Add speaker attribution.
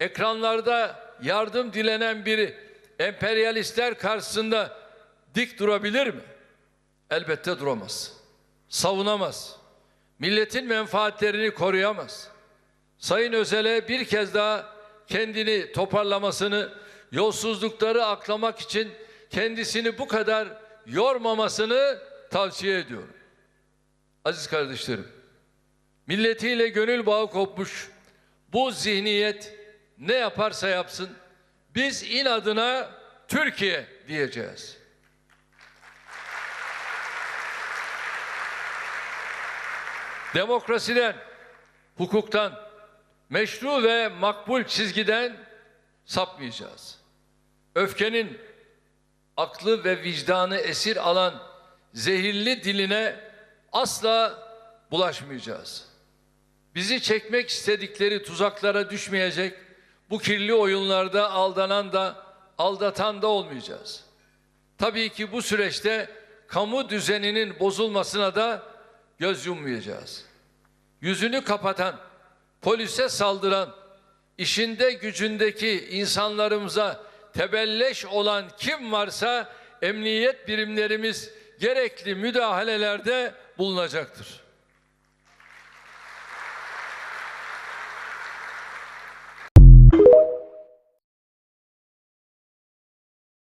Speaker 1: ekranlarda yardım dilenen biri emperyalistler karşısında dik durabilir mi? Elbette duramaz. Savunamaz. Milletin menfaatlerini koruyamaz. Sayın Özel'e bir kez daha kendini toparlamasını, yolsuzlukları aklamak için kendisini bu kadar yormamasını tavsiye ediyorum. Aziz kardeşlerim, milletiyle gönül bağı kopmuş bu zihniyet ne yaparsa yapsın biz inadına Türkiye diyeceğiz. Demokrasiden, hukuktan, meşru ve makbul çizgiden sapmayacağız. Öfkenin aklı ve vicdanı esir alan zehirli diline asla bulaşmayacağız. Bizi çekmek istedikleri tuzaklara düşmeyecek, bu kirli oyunlarda aldanan da aldatan da olmayacağız. Tabii ki bu süreçte kamu düzeninin bozulmasına da göz yummayacağız. Yüzünü kapatan, polise saldıran, işinde gücündeki insanlarımıza tebelleş olan kim varsa emniyet birimlerimiz gerekli müdahalelerde bulunacaktır.